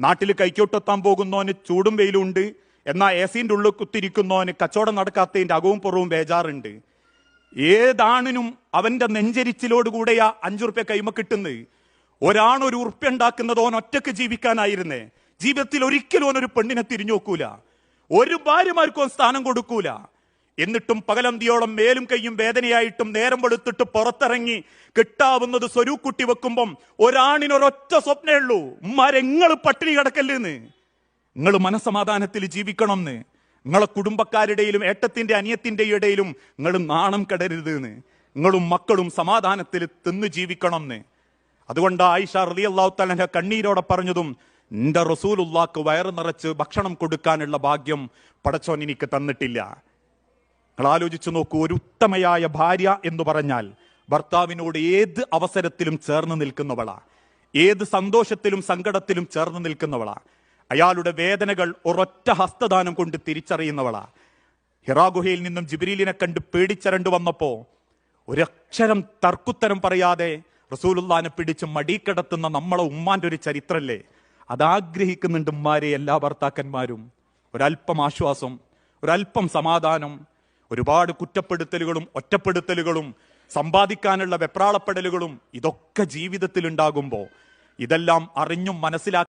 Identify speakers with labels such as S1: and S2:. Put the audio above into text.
S1: നാട്ടിൽ കൈക്കോട്ടെത്താൻ പോകുന്നവന് ചൂടും വെയിലും ഉണ്ട്. എന്നാൽ എ സിന്റെ ഉള്ളിൽ കുത്തിരിക്കുന്നവന് കച്ചവടം നടക്കാത്തതിന്റെ അകവും പുറവും ബേജാറുണ്ട്. ഏതാണിനും അവന്റെ നെഞ്ചരിച്ചിലോടുകൂടെയാ അഞ്ചു റുപ്യ കൈമ കിട്ടുന്നത്. ഒരാണൊരു ഒരു ഉറുപ്പ്യ ഉണ്ടാക്കുന്നത് ഓൻ ഒറ്റയ്ക്ക് ജീവിക്കാനായിരുന്നേ. ജീവിതത്തിൽ ഒരിക്കലും ഓനൊരു പെണ്ണിനെ തിരിഞ്ഞു നോക്കൂല. ഒരു ഭാര്യമാർക്കും സ്ഥാനം കൊടുക്കൂല. എന്നിട്ടും പകലന്തിയോളം മേലും കൈയും വേദനയായിട്ടും നേരം വെളുത്തിട്ട് പുറത്തിറങ്ങി കിട്ടാവുന്നത് സ്വരൂക്കുട്ടി വെക്കുമ്പം ഒരാണിനൊരൊറ്റ സ്വപ്നേ ഉള്ളൂ. ഉമ്മാരെങ്ങൾ പട്ടിണി കിടക്കല്ലേന്ന്? നിങ്ങൾ മനസമാധാനത്തിൽ ജീവിക്കണം എന്ന് നിങ്ങളെ കുടുംബക്കാരുടെയിലും ഏട്ടത്തിന്റെ അനിയത്തിന്റെ ഇടയിലും നിങ്ങൾ നാണം കെടരുത് എന്ന് നിങ്ങളും മക്കളും സമാധാനത്തിൽ തിന്നു ജീവിക്കണം എന്ന് അതുകൊണ്ട് ആയിഷ റലി അള്ളാഹു തലഹ കണ്ണീരോടെ പറഞ്ഞതും നിന്റെ റസൂലുള്ളാക്ക് വയറ് നിറച്ച് ഭക്ഷണം കൊടുക്കാനുള്ള ഭാഗ്യം പടച്ചോൻ എനിക്ക് തന്നിട്ടില്ല. നിങ്ങൾ ആലോചിച്ചു നോക്കൂ ഒരു ഉത്തമയായ ഭാര്യ എന്ന് പറഞ്ഞാൽ ഭർത്താവിനോട് ഏത് അവസരത്തിലും ചേർന്ന് നിൽക്കുന്നവളാ. ഏത് സന്തോഷത്തിലും സങ്കടത്തിലും ചേർന്ന് നിൽക്കുന്നവളാ. അയാളുടെ വേദനകൾ ഒരൊറ്റ ഹസ്തദാനം കൊണ്ട് തിരിച്ചറിയുന്നവളാ. ഹിറാഗുഹയിൽ നിന്നും ജിബിരിലിനെ കണ്ട് പേടിച്ചരണ്ടു വന്നപ്പോ ഒരക്ഷരം തർക്കുത്തരം പറയാതെ റസൂലുല്ലാനെ പിടിച്ച് മടിക്കിടത്തുന്ന നമ്മളെ ഉമ്മാന്റെ ഒരു ചരിത്രല്ലേ? അതാഗ്രഹിക്കുന്നുണ്ട് ഉമ്മാരെ എല്ലാ ഭർത്താക്കന്മാരും. ഒരല്പം ആശ്വാസം ഒരല്പം സമാധാനം ഒരുപാട് കുറ്റപ്പെടുത്തലുകളും ഒറ്റപ്പെടുത്തലുകളും സമ്പാദിക്കാനുള്ള വെപ്രാളപ്പെടലുകളും ഇതൊക്കെ ജീവിതത്തിൽ ഉണ്ടാകുമ്പോൾ ഇതെല്ലാം അറിഞ്ഞും മനസ്സിലാക്കി